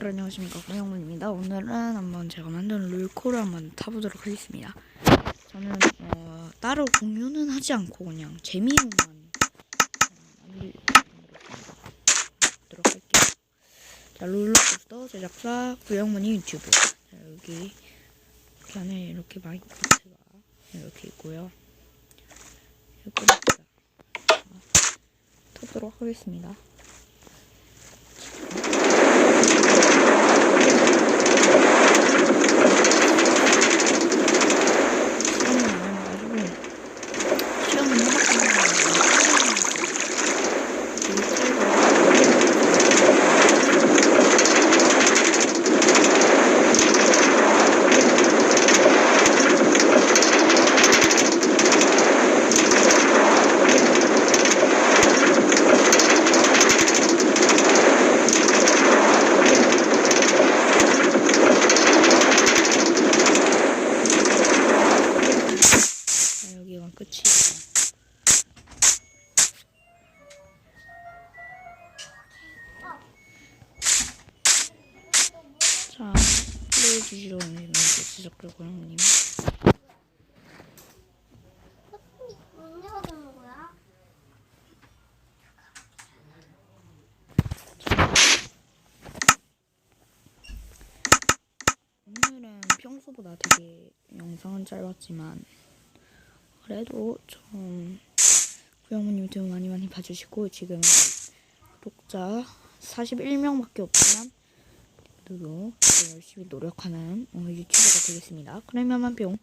안녕하십니까 고영문입니다. 오늘은 한번 제가 만든 롤코를 한번 타보도록 하겠습니다. 저는 어, 따로 공유는 하지 않고 그냥 재미로만 만들도록 할게요. 자 롤러코스터 제작사 구영문이 유튜브 자, 여기 이렇게 안에 이렇게 마이크가 이렇게 있고요. 이렇게 자, 타도록 하겠습니다. 시험을 안 해가지고 시험을 자, 여기가 끝이에요. 자, 보여주시러 오는 지적글 고양님. 오늘은 평소보다 되게 영상은 짧았지만 그래도 좀 구영문 유튜브 많이 많이 봐주시고 지금 구독자 41명밖에 없지만 그래도 열심히 노력하는 어, 유튜버가 되겠습니다. 그러면 뿅.